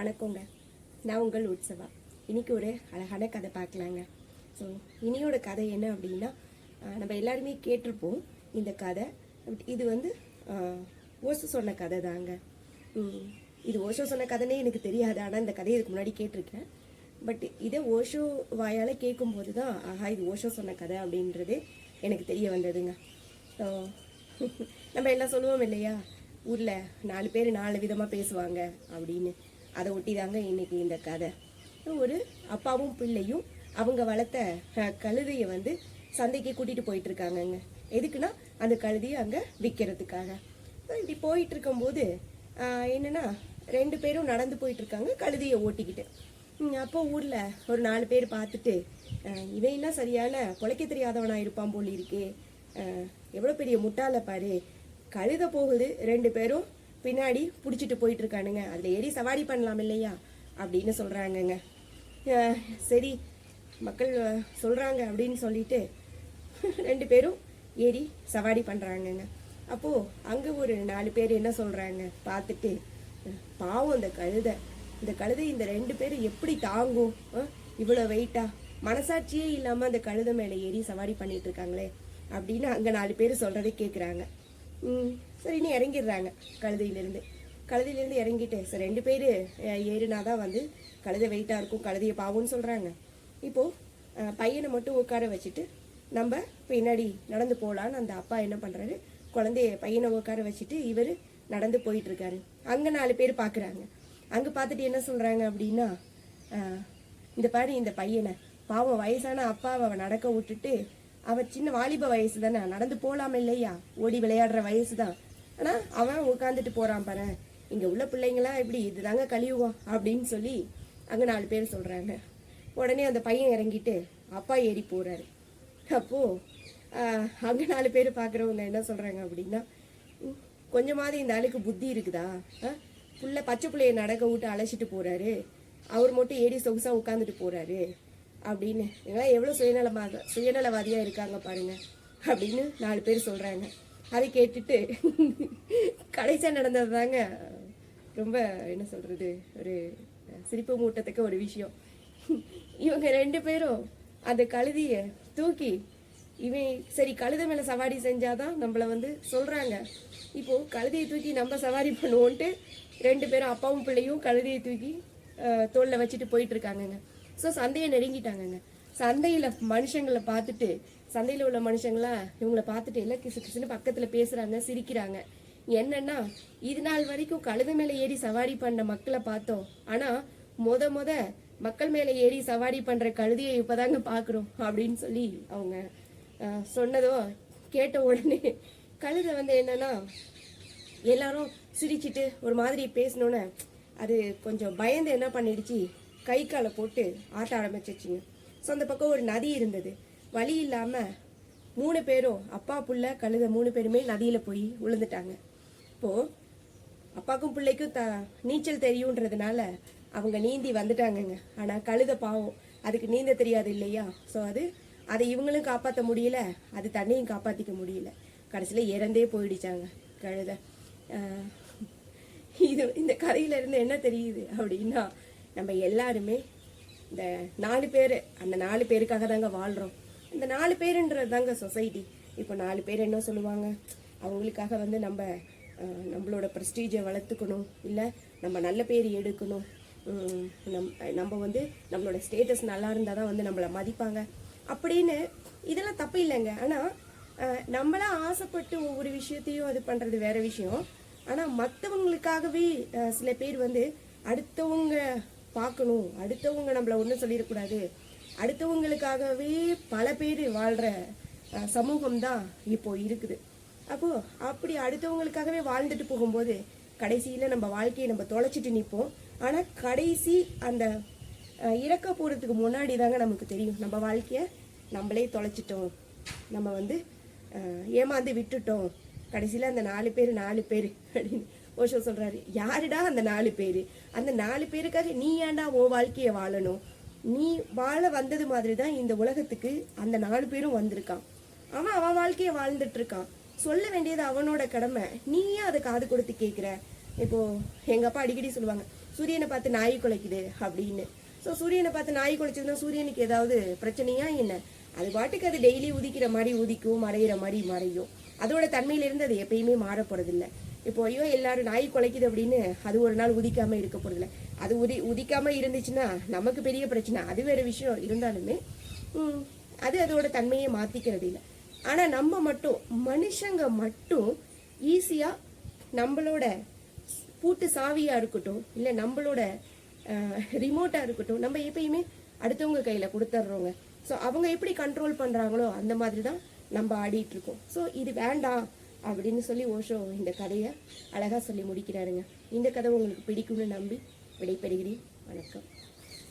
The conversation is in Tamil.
வணக்கங்க. நான் உங்கள் உற்சவா. இன்னைக்கு ஒரு அழகான கதை பார்க்கலாங்க. ஸோ இனியோட கதை என்ன அப்படின்னா நம்ம எல்லாருமே கேட்டிருப்போம் இந்த கதை. இது வந்து ஆஹ், ஓசோ சொன்ன கதை தாங்க. ம், இது ஓஷோ சொன்ன கதைனே எனக்கு தெரியாது. ஆனால் இந்த கதையை இதுக்கு முன்னாடி கேட்டிருக்கேன். பட் இதை ஓஷோ வாயால் கேட்கும்போது தான் ஆஹா இது ஓஷோ சொன்ன கதை அப்படின்றது எனக்கு தெரிய வந்ததுங்க. நம்ம எல்லாம் சொல்லுவோம் இல்லையா? ஊரில் நாலு பேர் நாலு விதமாக பேசுவாங்க அப்படின்னு. அதை ஒட்டி தாங்க இன்னைக்கு இந்த கதை. ஒரு அப்பாவும் பிள்ளையும் அவங்க வளர்த்த கழுதையை வந்து சந்தைக்கு கூட்டிகிட்டு போயிட்டு இருக்காங்கங்க எதுக்குன்னா அந்த கழுதையை அங்கே விற்கிறதுக்காக இப்படி போயிட்டு இருக்கும்போது என்னன்னா ரெண்டு பேரும் நடந்து போயிட்டு இருக்காங்க கழுதையை ஓட்டிக்கிட்டு. அப்போ ஊரில் ஒரு நாலு பேர் பார்த்துட்டு இவன் என்ன சரியான குலைக்க தெரியாதவனாக இருப்பான் போல் இருக்கே எவ்வளோ பெரிய முட்டாள பாரு. கழுத போகுது ரெண்டு பேரும் பின்னாடி பிடிச்சிட்டு போயிட்டு இருக்கானுங்க ஏறி சவாரி பண்ணலாம் இல்லையா? அப்படின்னு சொல்கிறாங்கங்க சரி மக்கள் சொல்கிறாங்க அப்படின்னு சொல்லிட்டு ரெண்டு பேரும் ஏறி சவாரி பண்ணுறாங்கங்க அப்போது அங்கே ஒரு நாலு பேர் என்ன சொல்கிறாங்க பார்த்துட்டு பாவம் இந்த கழுதை. இந்த கழுதை இந்த ரெண்டு பேரும் எப்படி தாங்கும்? இவ்வளோ இவ்வளவு வெயிட்டா மனசாட்சியே இல்லாமல் அந்த கழுதை மேலே ஏறி சவாரி பண்ணிகிட்ருக்காங்களே அப்படின்னு அங்கே நாலு பேர் சொல்கிறதே கேட்குறாங்க ம் சரின்னு இறங்கிடுறாங்க. கழுதையிலேருந்து. கழுதையிலேருந்து இறங்கிட்டு சரி ரெண்டு பேர் ஏறினா தான் வந்து கழுதை வெயிட்டாக இருக்கும் கழுதையை பாவம்னு சொல்கிறாங்க இப்போது பையனை மட்டும் உட்கார வச்சுட்டு நம்ம பின்னாடி நடந்து போகலான்னு அந்த அப்பா என்ன பண்ணுறாரு குழந்தைய பையனை உட்கார வச்சுட்டு இவர் நடந்து போயிட்டுருக்காரு. அங்கே நாலு பேர் பார்க்குறாங்க அங்கே பார்த்துட்டு என்ன சொல்கிறாங்க அப்படின்னா இந்த பாரு இந்த பையனை. பாவம் வயசான அப்பாவை அவன் நடக்க விட்டுட்டு அவன் சின்ன வாலிப வயசு தானே நடந்து போகலாம இல்லையா? ஓடி விளையாடுற வயசு தான் ஆனால் அவன் உட்காந்துட்டு போகிறான் பாரு. இங்கே உள்ள பிள்ளைங்களாம் இப்படி? இதுதாங்க கலியுகம் அப்படின்னு சொல்லி அங்கே நாலு பேர் சொல்கிறாங்க உடனே அந்த பையன் இறங்கிட்டு அப்பா ஏறி போகிறாரு அப்போ அங்கே நாலு பேர் பார்க்குறவங்க என்ன சொல்கிறாங்க அப்படின்னா கொஞ்சமாவது இந்த ஆளுக்கு புத்தி இருக்குதா? ஆ? புள்ள பச்சை பிள்ளையை நடக்க விட்டு அழைச்சிட்டு போகிறாரு அவர் மட்டும் ஏடி சொகுசாக உட்காந்துட்டு போகிறாரு அப்படின்னு. இவங்களாம் எவ்வளோ சுயநலமாக சுயநலவாதியாக இருக்காங்க பாருங்கள் அப்படின்னு நாலு பேர் சொல்கிறாங்க அதை கேட்டுட்டு கடைசியாக நடந்தது தாங்க ரொம்ப என்ன சொல்கிறது ஒரு சிரிப்பு மூட்டத்துக்கு ஒரு விஷயம். இவங்க ரெண்டு பேரும் அந்த கழுதியை தூக்கி இவன் சரி கழுத மேலே சவாரி செஞ்சாதான் நம்மள வந்து சொல்கிறாங்க இப்போது கழுதையை தூக்கி நம்ம சவாரி பண்ணுவோன்ட்டு ரெண்டு பேரும் அப்பாவும் பிள்ளையும் கழுதையை தூக்கி தோளில் வச்சுட்டு போயிட்டுருக்காங்கங்க ஸோ சந்தையை நெருங்கிட்டாங்கங்க. சந்தையில் மனுஷங்களை பார்த்துட்டு சந்தையில் உள்ள மனுஷங்களா? இவங்களை பார்த்துட்டு எல்லாம் கிசு கிசுன்னு பக்கத்தில் பேசுகிறாங்க சிரிக்கிறாங்க. என்னன்னா இது நாள் வரைக்கும் கழுத மேலே ஏறி சவாரி பண்ண மக்களை பார்த்தோம். ஆனால் முத முத மக்கள் மேலே ஏறி சவாரி பண்ணுற கழுதியை இப்போ தாங்க பார்க்குறோம் அப்படின்னு சொல்லி அவங்க சொன்னதோ கேட்ட உடனே கழுதை வந்து என்னன்னா எல்லாரும் சிரிச்சிட்டு ஒரு மாதிரி பேசினோன்னே அது கொஞ்சம் பயந்து என்ன பண்ணிடுச்சு? கை காலை போட்டு ஆட்ட ஆரம்பிச்சிச்சுங்க ஸோ அந்த பக்கம் ஒரு நதி இருந்தது. வழி இல்லாமல் மூணு பேரும் அப்பா புள்ள கழுத மூணு பேருமே நதியில் போய் விழுந்துட்டாங்க இப்போது அப்பாக்கும் பிள்ளைக்கும் த நீச்சல் தெரியுன்றதுனால அவங்க நீந்தி வந்துட்டாங்கங்க. ஆனால் கழுத பாவம். அதுக்கு நீந்த தெரியாது இல்லையா? ஸோ அது அதை இவங்களும் காப்பாற்ற முடியல. அது தண்ணியும் காப்பாற்றிக்க முடியல. கடைசியில் இறந்தே போயிடுச்சாங்க கழுத. இது இந்த கதையிலேருந்து என்ன தெரியுது அப்படின்னா நம்ம எல்லாருமே இந்த நாலு பேர் அந்த நாலு பேருக்காக தாங்க வாழ்கிறோம் இந்த நாலு பேருன்றது தாங்க சொசைட்டி இப்போ நாலு பேர் என்ன சொல்லுவாங்க? அவங்களுக்காக வந்து நம்ம நம்மளோட ப்ரெஸ்டீஜை வளர்த்துக்கணும். இல்லை நம்ம நல்ல பேர் எடுக்கணும். நம் நம்ம வந்து நம்மளோட ஸ்டேட்டஸ் நல்லா இருந்தால் தான் வந்து நம்மளை மதிப்பாங்க. அப்படின்னு இதெல்லாம் தப்பு இல்லைங்க. ஆனால் நம்மளாம் ஆசைப்பட்டு ஒவ்வொரு விஷயத்தையும் அது பண்ணுறது வேற விஷயம். ஆனால் மற்றவங்களுக்காகவே சில பேர் வந்து அடுத்தவங்க பார்க்கணும். அடுத்தவங்க நம்மளை ஒன்றும் சொல்லிடக்கூடாது. அடுத்தவங்களுக்காகவே பல பேர் வாழ்கிற சமூகம் தான் இப்போ இருக்குது. அப்போது அப்படி அடுத்தவங்களுக்காகவே வாழ்ந்துட்டு போகும்போது கடைசியில் நம்ம வாழ்க்கையை நம்ம தொலைச்சிட்டு நிற்போம் ஆனால் கடைசி அந்த இறக்க போகிறதுக்கு முன்னாடி தாங்க நமக்கு தெரியும். நம்ம வாழ்க்கையை நம்மளே தொலைச்சிட்டோம். நம்ம வந்து ஏமாந்து விட்டுட்டோம். கடைசியில் அந்த நாலு பேர் நாலு பேர் அப்படின்னு ஓஷோ சொல்கிறாரு யாருடா அந்த நாலு பேர்? அந்த நாலு பேருக்காக நீ ஏன்டா உன் வாழ்க்கையை வாழணும்? நீ வாழ வந்தது மாதிரி தான் இந்த உலகத்துக்கு அந்த நாலு பேரும் வந்திருக்கான். அவன் அவன் வாழ்க்கையை வாழ்ந்துட்டு இருக்கான் சொல்ல வேண்டியது அவனோட கடமை. நீ ஏன் அதை காது கொடுத்து கேட்குற இப்போ எங்கள் அப்பா அடிக்கடி சொல்லுவாங்க சூரியனை பார்த்து நாய் குலைக்குது அப்படின்னு. ஸோ சூரியனை பார்த்து நாய் குலைச்சதுன்னா சூரியனுக்கு ஏதாவது பிரச்சனையா என்ன? அது பாட்டுக்கு அது டெய்லி உதிக்கிற மாதிரி உதிக்கும் மறையிற மாதிரி மறையும். அதோட தன்மையிலிருந்து அது எப்பயுமே மாறப்போறதில்லை. இப்போ ஐயோ எல்லாரும் நாய் குலைக்குது அப்படின்னு அது ஒரு நாள் உதிக்காம இருக்க போறதில்ல. அது உதி உதிக்காம இருந்துச்சுன்னா நமக்கு பெரிய பிரச்சனை. அது வேற விஷயம். இருந்தாலுமே அது அதோட தன்மையை மாத்திக்கிறது இல்லை. ஆனால் நம்ம மட்டும் மனுஷங்க மட்டும் ஈஸியாக நம்மளோட பூட்டு சாவியாக இருக்கட்டும் இல்லை நம்மளோட ரிமோட்டாக இருக்கட்டும் நம்ம எப்பயுமே அடுத்தவங்க கையில் கொடுத்துட்றோங்க ஸோ அவங்க எப்படி கண்ட்ரோல் பண்ணுறாங்களோ அந்த மாதிரி தான் நம்ம ஆடிட்டு இருக்கோம். ஸோ இது வேண்டாம். அப்படின்னு சொல்லி ஓஷோ இந்த கதையை அழகாக சொல்லி முடிக்கிறாருங்க. இந்த கதை உங்களுக்கு பிடிக்கும்னு நம்பி விடைபெறுகிறேன். வணக்கம்.